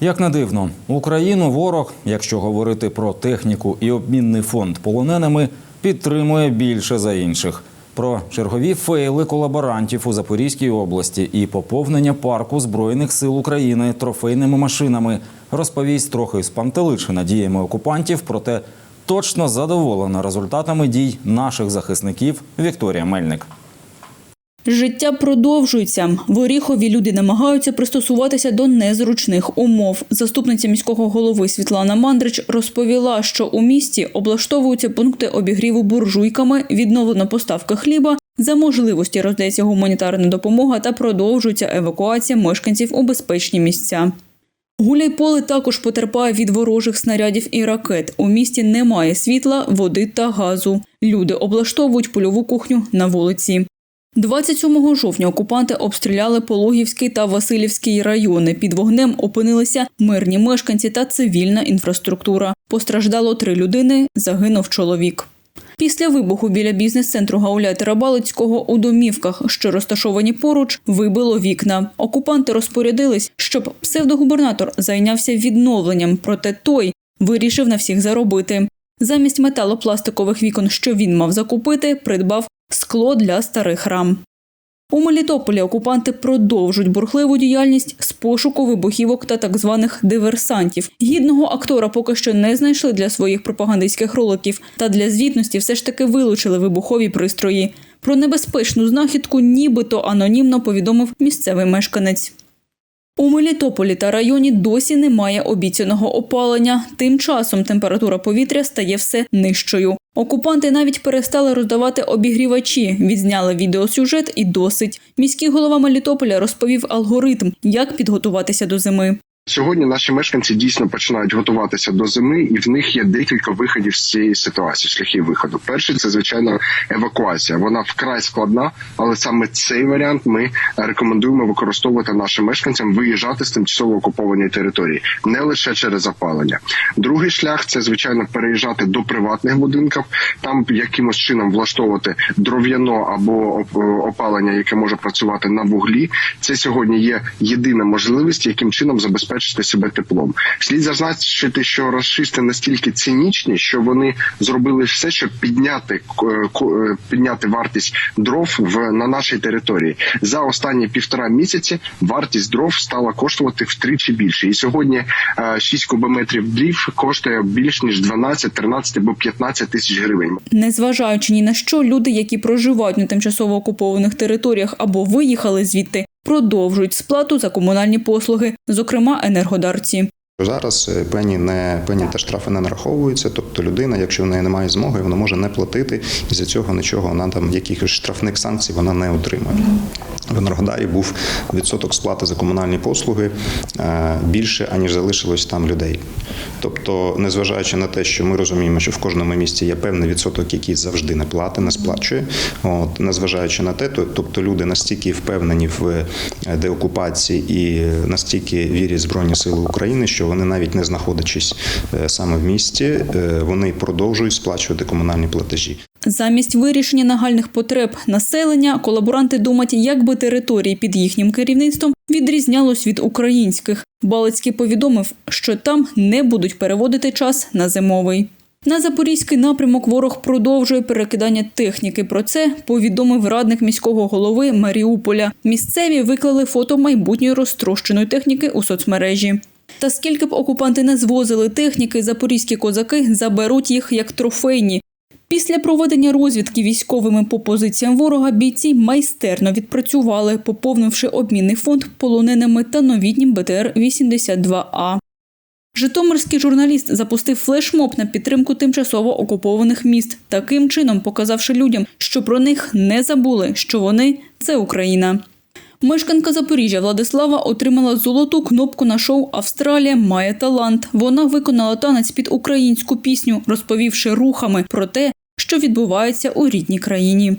Як не дивно, Україну ворог, якщо говорити про техніку і обмінний фонд полоненими, підтримує більше за інших. Про чергові фейли колаборантів у Запорізькій області і поповнення парку збройних сил України трофейними машинами розповість трохи спантеличена діями окупантів, проте точно задоволена результатами дій наших захисників Вікторія Мельник. Життя продовжується. В Оріхові люди намагаються пристосуватися до незручних умов. Заступниця міського голови Світлана Мандрич розповіла, що у місті облаштовуються пункти обігріву буржуйками, відновлено поставка хліба. За можливості роздається гуманітарна допомога та продовжується евакуація мешканців у безпечні місця. Гуляйполе також потерпає від ворожих снарядів і ракет. У місті немає світла, води та газу. Люди облаштовують польову кухню на вулиці. 27 жовтня окупанти обстріляли Пологівський та Васильівський райони. Під вогнем опинилися мирні мешканці та цивільна інфраструктура. Постраждало три людини, загинув чоловік. Після вибуху біля бізнес-центру Гауляйтера Балицького у домівках, що розташовані поруч, вибило вікна. Окупанти розпорядились, щоб псевдогубернатор зайнявся відновленням, проте той вирішив на всіх заробити. Замість металопластикових вікон, що він мав закупити, придбав скло для старих рам. У Мелітополі окупанти продовжують бурхливу діяльність з пошуку вибухівок та так званих диверсантів. Гідного актора поки що не знайшли для своїх пропагандистських роликів, та для звітності все ж таки вилучили вибухові пристрої. Про небезпечну знахідку нібито анонімно повідомив місцевий мешканець. У Мелітополі та районі досі немає обіцяного опалення. Тим часом температура повітря стає все нижчою. Окупанти навіть перестали роздавати обігрівачі, відзняли відеосюжет і досить. Міський голова Мелітополя розповів алгоритм, як підготуватися до зими. Сьогодні наші мешканці дійсно починають готуватися до зими, і в них є декілька виходів з цієї ситуації, шляхів виходу. Перший це звичайно евакуація. Вона вкрай складна, але саме цей варіант ми рекомендуємо використовувати нашим мешканцям виїжджати з тимчасово окупованої території, не лише через опалення. Другий шлях це звичайно переїжджати до приватних будинків, там якимось чином влаштовувати дров'яно або опалення, яке може працювати на вуглі. Це сьогодні є єдина можливість, яким чином забезпечити себе теплом. Слід зазначити, що розшисти настільки цинічні, що вони зробили все, щоб підняти е, е, підняти вартість дров в на нашій території. За останні півтора місяці вартість дров стала коштувати втричі більше. І сьогодні е, 6 кубометрів дрів коштує більш ніж 12, 13 або 15 тисяч гривень. Незважаючи ні на що, люди, які проживають на тимчасово окупованих територіях або виїхали звідти, продовжують сплату за комунальні послуги, зокрема енергодарці. Зараз е, пені не пені та штрафи не нараховуються. Тобто людина, якщо в неї немає змоги, вона може не платити, і за цього нічого вона там якихось штрафних санкцій вона не отримує. В Енергодарі був відсоток сплати за комунальні послуги е, більше аніж залишилось там людей. Тобто, незважаючи на те, що ми розуміємо, що в кожному місті є певний відсоток, який завжди не платить, не сплачує. От незважаючи на те, то тобто люди настільки впевнені в е, деокупації і настільки вірять Збройні Сили України, що вони навіть не знаходячись е, саме в місті, вони продовжують сплачувати комунальні платежі. Замість вирішення нагальних потреб населення колаборанти думають, як би території під їхнім керівництвом відрізнялось від українських. Балицький повідомив, що там не будуть переводити час на зимовий. На запорізький напрямок ворог продовжує перекидання техніки. Про це повідомив радник міського голови Маріуполя. Місцеві виклали фото майбутньої розтрощеної техніки у соцмережі. Та скільки б окупанти не звозили техніки, запорізькі козаки заберуть їх як трофейні. Після проведення розвідки військовими по позиціям ворога бійці майстерно відпрацювали, поповнивши обмінний фонд полоненими та новітнім БТР-82А. Житомирський журналіст запустив флешмоб на підтримку тимчасово окупованих міст, таким чином показавши людям, що про них не забули, що вони це Україна. Мешканка Запоріжжя Владислава отримала золоту кнопку на шоу Австралія має талант. Вона виконала танець під українську пісню, розповівши рухами про те, що відбувається у рідній країні.